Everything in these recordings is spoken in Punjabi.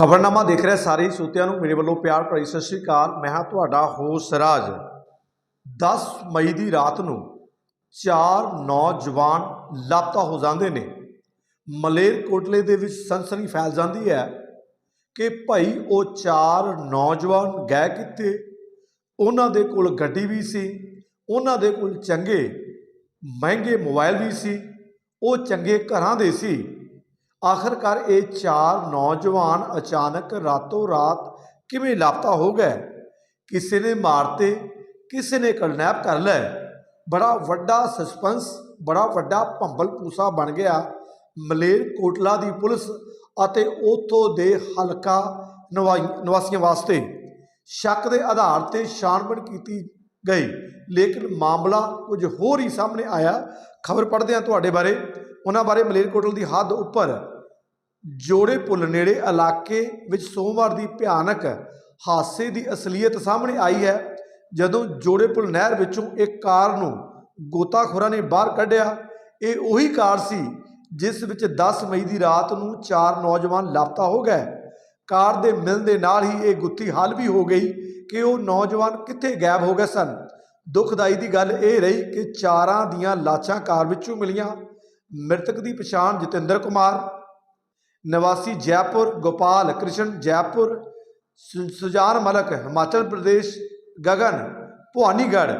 ਖਬਰਨਾਮਾ ਦੇਖ ਰਹੇ ਸਾਰੇ ਹੀ ਨੂੰ ਮੇਰੇ ਵੱਲੋਂ ਪਿਆਰ ਭਰੀ ਸਤਿ ਸ਼੍ਰੀ ਅਕਾਲ। ਮੈਂ ਹਾਂ ਤੁਹਾਡਾ ਹੋਸ਼ ਰਾਜ। 10 ਮਈ ਦੀ ਰਾਤ ਨੂੰ ਚਾਰ ਨੌਜਵਾਨ ਲਾਪਤਾ ਹੋ ਜਾਂਦੇ ਨੇ। ਮਲੇਰਕੋਟਲੇ ਦੇ ਵਿੱਚ ਸਨਸਨੀ ਫੈਲ ਜਾਂਦੀ ਹੈ ਕਿ ਭਾਈ ਉਹ ਚਾਰ ਨੌਜਵਾਨ ਗਏ ਕਿੱਥੇ? ਉਹਨਾਂ ਦੇ ਕੋਲ ਗੱਡੀ ਵੀ ਸੀ, ਉਹਨਾਂ ਦੇ ਕੋਲ ਚੰਗੇ ਮਹਿੰਗੇ ਮੋਬਾਈਲ ਵੀ ਸੀ, ਉਹ ਚੰਗੇ ਘਰਾਂ ਦੇ ਸੀ। ਆਖਰਕਾਰ ਇਹ ਚਾਰ ਨੌਜਵਾਨ ਅਚਾਨਕ ਰਾਤੋਂ ਰਾਤ ਕਿਵੇਂ ਲਾਪਤਾ ਹੋ ਗਏ? ਕਿਸੇ ਨੇ ਮਾਰਤੇ ਕਿਸੇ ਨੇ ਕਿਡਨੈਪ ਕਰ ਲਿਆ ਬੜਾ ਵੱਡਾ ਸਸਪੈਂਸ ਬੜਾ ਵੱਡਾ ਭੰਬਲ ਪੂਸਾ ਬਣ ਗਿਆ। ਮਲੇਰ ਕੋਟਲਾ ਦੀ ਪੁਲਿਸ ਅਤੇ ਉਥੋਂ ਦੇ ਹਲਕਾ ਨਿਵਾਈ- ਨਿਵਾਸੀਆਂ ਵਾਸਤੇ ਸ਼ੱਕ ਦੇ ਆਧਾਰ ਤੇ ਛਾਣਬੀਣ ਕੀਤੀ ਗਈ। ਲੇਕਿਨ ਮਾਮਲਾ ਕੁਝ ਹੋਰ ਹੀ ਸਾਹਮਣੇ ਆਇਆ। ਖਬਰ ਪੜ੍ਹਦੇ ਹਾਂ ਤੁਹਾਡੇ ਬਾਰੇ। ਉਹਨਾਂ ਬਾਰੇ ਮਲੇਰਕੋਟਲ ਦੀ ਹੱਦ ਉੱਪਰ। ਜੋੜੇ ਪੁੱਲ ਨੇੜੇ ਇਲਾਕੇ ਵਿੱਚ ਸੋਮਵਾਰ ਦੀ ਭਿਆਨਕ ਹਾਦਸੇ ਦੀ ਅਸਲੀਅਤ ਸਾਹਮਣੇ ਆਈ ਹੈ। ਜਦੋਂ ਜੋੜੇ ਪੁੱਲ ਨਹਿਰ ਵਿੱਚੋਂ ਇੱਕ ਕਾਰ ਨੂੰ ਗੋਤਾਖੋਰਾਂ ਨੇ ਬਾਹਰ ਕੱਢਿਆ, ਇਹ ਉਹੀ ਕਾਰ ਸੀ ਜਿਸ ਵਿੱਚ 10 ਮਈ ਦੀ ਰਾਤ ਨੂੰ ਚਾਰ ਨੌਜਵਾਨ ਲਾਪਤਾ ਹੋ ਗਏ। ਕਾਰ ਦੇ ਮਿਲਣ ਦੇ ਨਾਲ ਹੀ ਇਹ ਗੁੱਥੀ ਹੱਲ ਵੀ ਹੋ ਗਈ। ਕਿ ਉਹ ਨੌਜਵਾਨ ਕਿੱਥੇ ਗਾਇਬ ਹੋ ਗਏ ਸਨ? ਦੁਖਦਾਈ ਦੀ ਗੱਲ ਇਹ ਰਹੀ ਕਿ ਚਾਰਾਂ ਦੀਆਂ ਲਾਸ਼ਾਂ ਕਾਰ ਵਿੱਚੋਂ ਮਿਲੀਆਂ। ਮ੍ਰਿਤਕ ਦੀ ਪਛਾਣ ਜਤਿੰਦਰ ਕੁਮਾਰ, ਨਿਵਾਸੀ ਜੈਪੁਰ, ਗੋਪਾਲ ਕ੍ਰਿਸ਼ਨ ਜੈਪੁਰ, ਸੁ- ਸੁਜਾਨ ਮਲਕ, ਹਿਮਾਚਲ ਪ੍ਰਦੇਸ਼, ਗਗਨ, ਭਵਾਨੀਗੜ੍ਹ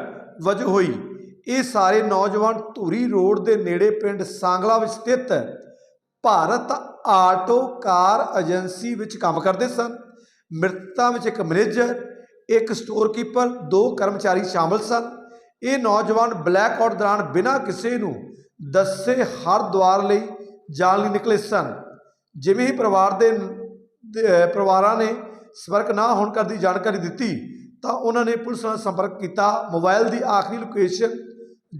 ਵਜੋਂ ਹੋਈ। ਇਹ ਸਾਰੇ ਨੌਜਵਾਨ ਧੂਰੀ ਰੋਡ ਦੇ ਨੇੜੇ ਪਿੰਡ ਸਾਂਗਲਾ ਵਿੱਚ ਸਥਿਤ ਭਾਰਤ ਆਟੋ ਕਾਰ ਏਜੰਸੀ ਵਿੱਚ ਕੰਮ ਕਰਦੇ ਸਨ। ਮ੍ਰਿਤਕਾਂ ਵਿੱਚ ਇੱਕ ਮੈਨੇਜਰ ਇੱਕ ਸਟੋਰ ਕੀਪਰ ਦੋ ਕਰਮਚਾਰੀ ਸ਼ਾਮਲ ਸਨ। ਇਹ ਨੌਜਵਾਨ ਬਲੈਕ ਆਊਟ ਦੌਰਾਨ ਬਿਨਾਂ ਕਿਸੇ ਨੂੰ ਦੱਸੇ ਹਰ ਦੁਆਰ ਲਈ ਜਾਣ ਲਈ ਨਿਕਲੇ ਸਨ। ਜਿਵੇਂ ਹੀ ਪਰਿਵਾਰ ਦੇ ਪਰਿਵਾਰਾਂ ਨੇ ਸੰਪਰਕ ਨਾ ਹੋਣ ਕਰ ਦੀ ਜਾਣਕਾਰੀ ਦਿੱਤੀ, ਤਾਂ ਉਹਨਾਂ ਨੇ ਪੁਲਿਸ ਨਾਲ ਸੰਪਰਕ ਕੀਤਾ। ਮੋਬਾਈਲ ਦੀ ਆਖਰੀ ਲੋਕੇਸ਼ਨ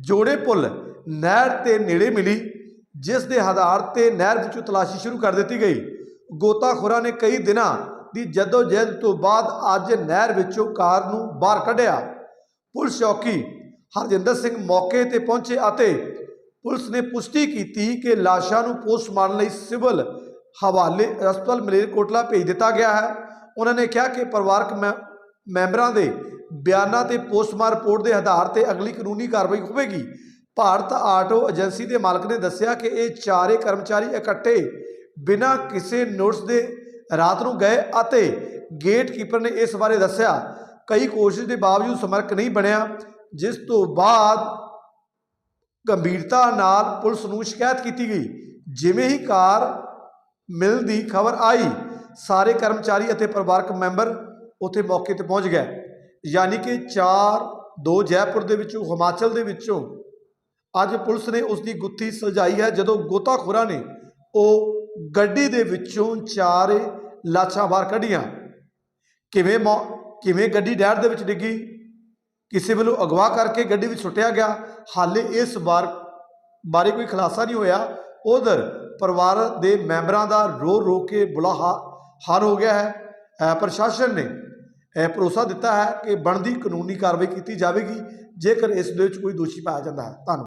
ਜੋੜੇ ਪੁੱਲ ਨਹਿਰ ਤੇ ਨੇੜੇ ਮਿਲੀ, ਜਿਸ ਦੇ ਆਧਾਰ ਤੇ ਨਹਿਰ ਵਿੱਚੋਂ ਤਲਾਸ਼ੀ ਸ਼ੁਰੂ ਕਰ ਦਿੱਤੀ ਗਈ। ਗੋਤਾਖੋਰਾਂ ਨੇ ਕਈ ਦਿਨਾਂ ਦੀ ਜਦੋਜਹਿਦ ਤੋਂ ਬਾਅਦ ਅੱਜ ਨਹਿਰ ਵਿੱਚੋਂ ਕਾਰ ਨੂੰ ਬਾਹਰ ਕੱਢਿਆ। ਪੁਲਿਸ ਚੌਕੀ ਹਰਜਿੰਦਰ ਸਿੰਘ ਮੌਕੇ ਤੇ ਪਹੁੰਚੇ ਅਤੇ ਪੁਲਿਸ ਨੇ ਪੁਸ਼ਟੀ ਕੀਤੀ ਕਿ ਲਾਸ਼ਾਂ ਨੂੰ ਪੋਸਟਮਾਰਟਮ ਲਈ ਸਿਵਲ ਹਵਾਲੇ ਹਸਪਤਾਲ ਮਲੇਰਕੋਟਲਾ ਭੇਜ ਦਿੱਤਾ ਗਿਆ ਹੈ। ਉਹਨਾਂ ਨੇ ਕਿਹਾ ਕਿ ਪਰਿਵਾਰਕ ਮੈ- ਮੈਂਬਰਾਂ ਦੇ ਬਿਆਨਾਂ ਤੇ ਪੋਸਟਮਾਰਟਮ ਰਿਪੋਰਟ ਦੇ ਆਧਾਰ ਤੇ ਅਗਲੀ ਕਾਨੂੰਨੀ ਕਾਰਵਾਈ ਹੋਵੇਗੀ। ਭਾਰਤ ਆਟੋ ਏਜੰਸੀ ਦੇ ਮਾਲਕ ਨੇ ਦੱਸਿਆ ਕਿ ਇਹ ਚਾਰੇ ਕਰਮਚਾਰੀ ਇਕੱਠੇ ਬਿਨਾਂ ਕਿਸੇ ਨੋਟਿਸ ਦੇ ਰਾਤ ਨੂੰ ਗਏ ਅਤੇ ਗੇਟ ਕੀਪਰ ਨੇ ਇਸ ਬਾਰੇ ਦੱਸਿਆ, ਕਈ ਕੋਸ਼ਿਸ਼ ਦੇ ਬਾਵਜੂਦ ਸਮਰਕ ਨਹੀਂ ਬਣਿਆ, ਜਿਸ ਤੋਂ ਬਾਅਦ ਗੰਭੀਰਤਾ ਨਾਲ ਪੁਲਿਸ ਨੂੰ ਸ਼ਿਕਾਇਤ ਕੀਤੀ ਗਈ। ਜਿਵੇਂ ਹੀ ਕਾਰ ਮਿਲਣ ਦੀ ਖਬਰ ਆਈ, ਸਾਰੇ ਕਰਮਚਾਰੀ ਅਤੇ ਪਰਿਵਾਰਕ ਮੈਂਬਰ ਉੱਥੇ ਮੌਕੇ ਤੇ ਪਹੁੰਚ ਗਏ। ਯਾਨੀ ਕਿ 4 ਦੋ ਜੈਪੁਰ ਦੇ ਵਿੱਚੋਂ, ਹਿਮਾਚਲ ਦੇ ਵਿੱਚੋਂ ਅੱਜ ਪੁਲਿਸ ਨੇ ਉਸ ਦੀ ਗੁੱਥੀ ਸੁਲਝਾਈ ਹੈ, ਜਦੋਂ ਗੋਤਾਖੋਰਾਂ ਨੇ ਉਹ ਗੱਡੀ ਦੇ ਵਿੱਚੋਂ ਚਾਰ ਲਾਸ਼ਾਂ ਬਾਹਰ ਕੱਢੀਆਂ। ਕਿਵੇਂ ਮੌ- ਕਿਵੇਂ ਗੱਡੀ ਡੈਰ ਦੇ ਵਿੱਚ ਡਿੱਗੀ? ਕਿਸੇ ਵੱਲੋਂ ਅਗਵਾ ਕਰਕੇ ਗੱਡੀ ਵਿੱਚ ਸੁੱਟਿਆ ਗਿਆ। ਹਾਲੇ ਇਸ ਵਾਰ ਬਾਰੇ ਕੋਈ ਖੁਲਾਸਾ ਨਹੀਂ ਹੋਇਆ। ਉਧਰ ਪਰਿਵਾਰ ਦੇ ਮੈਂਬਰਾਂ ਦਾ ਰੋ ਰੋ ਕੇ ਬੁਲਾ ਹਾ- ਹਾਲ ਹੋ ਗਿਆ ਹੈ। ਪ੍ਰਸ਼ਾਸਨ ਨੇ ਇਹ ਭਰੋਸਾ ਦਿੱਤਾ ਹੈ ਕਿ ਬਣਦੀ ਕਾਨੂੰਨੀ ਕਾਰਵਾਈ ਕੀਤੀ ਜਾਵੇਗੀ, ਜੇਕਰ ਇਸ ਦੇ ਵਿੱਚ ਕੋਈ ਦੋਸ਼ੀ ਪਾਇਆ ਜਾਂਦਾ ਹੈ। ਧੰਨਵਾਦ।